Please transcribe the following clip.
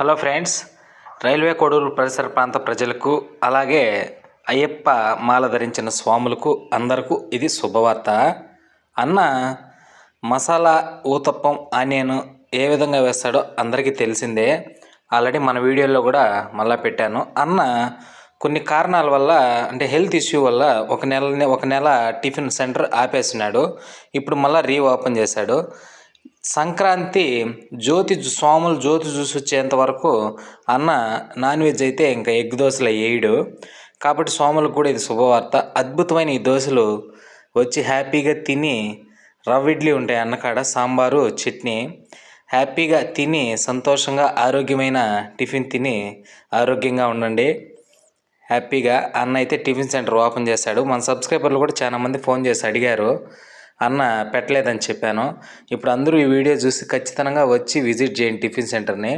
Hello friends railway Koduru పరిసర ప్రాంత ప్రజలకు అలాగే అయ్యప్ప మాల ధరించిన స్వాములకు అందరకు ఇది శుభవార్త. అన్న మసాలా ఊతప్పం ఆనియన్ ఏ విధంగా వేస్తాడో అందరికీ తెలిసిందే. ఆల్రెడీ మన వీడియోలో కూడా మళ్ళా పెట్టాను. అన్న కొన్ని కారణాల వల్ల అంటే హెల్త్ ఇష్యూ వల్ల ఒక నెల ఒక నెల టిఫిన్ సెంటర్ ఆపేసినాడు. ఇప్పుడు మళ్ళీ రీఓపెన్ చేశాడు. సంక్రాంతి జ్యోతి జు- స్వాములు జ్యోతి చూసి వచ్చేంత వరకు అన్న నాన్ వెజ్ అయితే ఇంకా ఎగ్ దోశలు వేయడు కాబట్టి స్వాములకు కూడా ఇది శుభవార్త. అద్భుతమైన ఈ దోశలు వచ్చి హ్యాపీగా తిని రవ్వ ఇడ్లీ ఉంటాయి అన్నకాడ సాంబారు చట్నీ. హ్యాపీగా తిని సంతోషంగా ఆరోగ్యమైన టిఫిన్ తిని ఆరోగ్యంగా ఉండండి. హ్యాపీగా అన్న అయితే టిఫిన్ సెంటర్ ఓపెన్ చేశాడు. మన సబ్స్క్రైబర్లు కూడా చాలామంది ఫోన్ చేసి అడిగారు. అన్న పెట్టలేదని చెప్పాను. ఇప్పుడు అందరూ ఈ వీడియో చూసి ఖచ్చితంగా వచ్చి విజిట్ చేయండి టిఫిన్ సెంటర్ని.